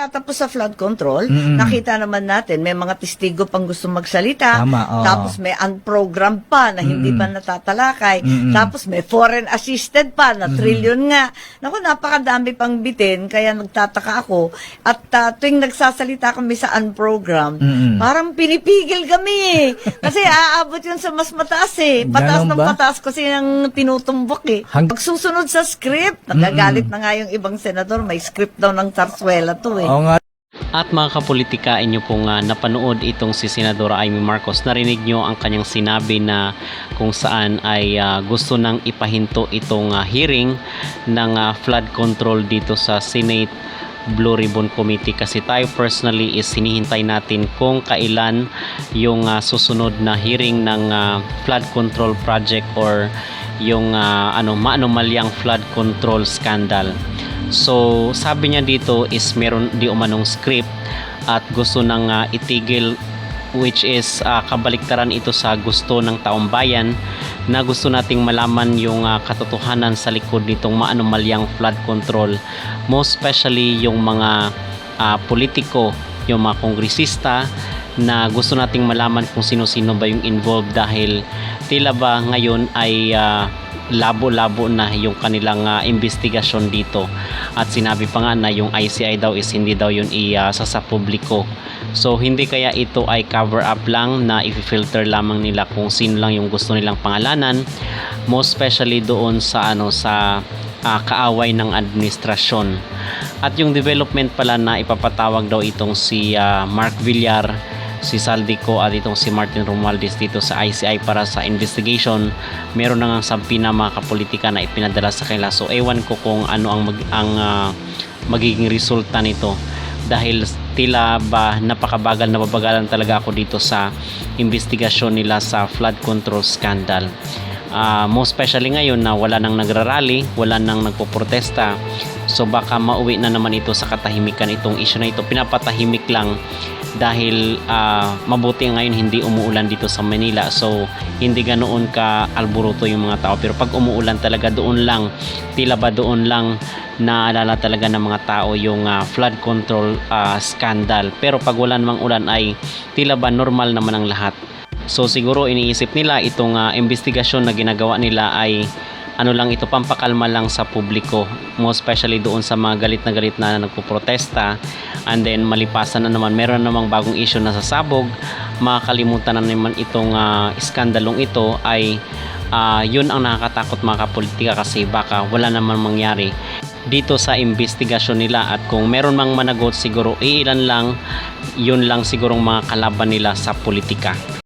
nagtatapos sa flood control, Mm-mm. nakita naman natin, may mga testigo pang gusto magsalita. Tama, oo. Tapos may unprogrammed pa na hindi Mm-mm. pa natatalakay. Mm-mm. Tapos may foreign assisted pa na trillion nga. Naku, napakadami pang bitin, kaya nagtataka ako. At ah, tuwing nagsasalita kami sa unprogrammed, Mm-mm. parang pinipigil kami eh. Kasi aabot yun sa mas mataas eh. Pataas Ganon ng ba? pataas kasi ang tinutumbok eh. Hang- Pagsusunod sa script, nagagalit na nga yung ibang senador, may script daw ng Tarsuela to eh. Oo nga, At mga kapolitika, inyo pong ah, napanood itong si Senadora Amy Marcos. Narinig nyo ang kanyang sinabi na kung saan ay ah, gusto nang ipahinto itong ah, hearing ng ah, flood control dito sa Senate Blue Ribbon Committee kasi tayo personally is hinihintay natin kung kailan yung ah, susunod na hearing ng ah, flood control project or yung ah, ano maanomalyang flood control scandal. So, sabi niya dito is meron di umanong script at gusto nang ah, itigil which is ah, kabaliktaran ito sa gusto ng taong bayan na gusto nating malaman yung ah, katotohanan sa likod nitong maanomalyang flood control. Most especially yung mga ah, politiko yung mga kongresista na gusto nating malaman kung sino-sino ba yung involved dahil tila ba ngayon ay ah, labo-labo na yung kanilang ah, investigasyon dito. At sinabi pa nga na yung ICI daw is hindi daw yun iasa sa publiko. So hindi kaya ito ay cover up lang na i-filter lamang nila kung sino lang yung gusto nilang pangalanan most especially doon sa ano sa ah, kaaway ng administrasyon. At yung development pala na ipapatawag daw itong si ah, Mark Villar si Saldico at itong si Martin Romualdez dito sa ICI para sa investigation meron na nga na mga kapolitika na ipinadala sa kanila so ewan ko kung ano ang, mag, ang ah, magiging resulta nito dahil tila ba napakabagal na babagalan talaga ako dito sa investigasyon nila sa flood control scandal Ah, most especially ngayon na wala nang nagrarally, wala nang nagpoprotesta. So baka mauwi na naman ito sa katahimikan itong issue na ito. Pinapatahimik lang dahil ah, mabuti ngayon hindi umuulan dito sa Manila. So hindi ganoon ka alburuto yung mga tao. Pero pag umuulan talaga doon lang, tila ba doon lang naalala talaga ng mga tao yung ah, flood control ah, scandal. Pero pag wala namang ulan ay tila ba normal naman ang lahat. So siguro iniisip nila itong ah, investigasyon na ginagawa nila ay ano lang ito pampakalma lang sa publiko. Most especially doon sa mga galit na galit na nagpoprotesta. And then malipasan na naman. Meron namang bagong issue na sasabog. Makakalimutan na naman itong ah, iskandalong ito ay ah, yun ang nakakatakot mga kapolitika kasi baka wala naman mangyari dito sa investigasyon nila. At kung meron mang managot siguro iilan lang yun lang sigurong mga kalaban nila sa politika